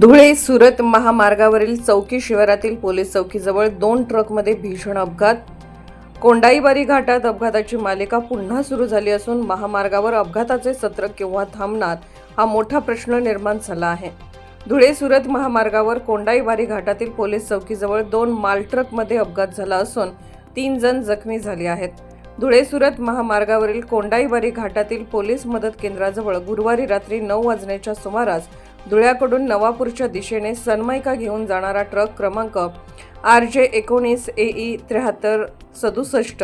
धुळे सुरत महामार्गावरील चौकी शिवारातील पोलीस चौकीजवळ दोन ट्रकमध्ये भीषण अपघात. कोंडाईबारी घाटात अपघाताची मालिका पुन्हा सुरू झाली असून महामार्गावर अपघाताचे सत्र केव्हा थांबणार हा मोठा प्रश्न निर्माण झाला आहे. धुळे सुरत महामार्गावर कोंडाईबारी घाटातील पोलीस चौकीजवळ दोन माल ट्रकमध्ये अपघात झाला असून तीन जण जखमी झाले आहेत. धुळे सुरत महामार्गावरील कोंडाईबारी घाटातील पोलीस मदत केंद्राजवळ गुरुवारी रात्री नऊ वाजण्याच्या सुमारास धुळ्याकडून नवापूरच्या दिशेने सनमायका घेऊन जाणारा ट्रक क्रमांक आर जे एकोणीस ए ई त्र्याहत्तर सदुसष्ट.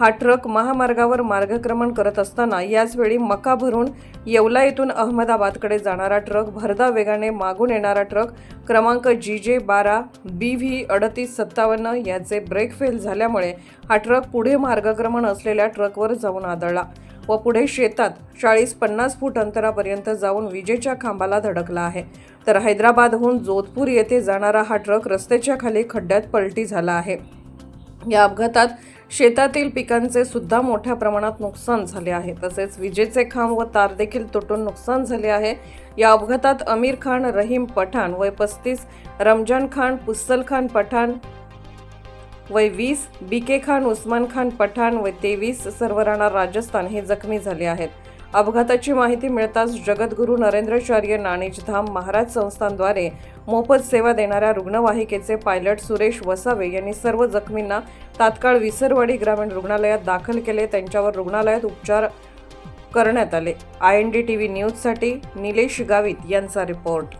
हा ट्रक महामार्गावर मार्गक्रमण करत असताना याचवेळी मका भरून येवला येथून अहमदाबादकडे जाणारा ट्रक भरदा वेगाने मागून येणारा ट्रक क्रमांक जी जे बारा बी व्ही अडतीस सत्तावन्न याचे ब्रेक फेल झाल्यामुळे हा ट्रक पुढे मार्गक्रमण असलेल्या ट्रकवर जाऊन आदळला व पुढे शेतात चाळीस पन्नास फूट अंतरापर्यंत जाऊन विजेच्या खांबाला धडकला आहे. तर हैदराबादहून जोधपूर येथे जाणारा हा ट्रक रस्त्याच्या खाली खड्ड्यात पलटी झाला आहे. या अपघातात शेतातील पिकांचे सुद्धा मोठ्या प्रमाणात नुकसान झाले आहे. तसेच विजेचे खांब व तार देखील तुटून नुकसान झाले आहे. या अपघातात अमीर खान रहीम पठाण वय पस्तीस रमजान खान पुस्सल खान पठाण वय वीस बी के खान उस्मान खान पठाण वय तेवीस सर्व राहणार राजस्थान हे जखमी झाले आहेत. अपघाताची माहिती मिळताच जगद्गुरू नरेंद्रचार्य नाणेजधाम महाराज संस्थांद्वारे मोफत सेवा देणाऱ्या रुग्णवाहिकेचे पायलट सुरेश वसावे यांनी सर्व जखमींना तात्काळ विसरवाडी ग्रामीण रुग्णालयात दाखल केले. त्यांच्यावर रुग्णालयात उपचार करण्यात आले. I N D T V न्यूजसाठी निलेश गावित यांचा रिपोर्ट.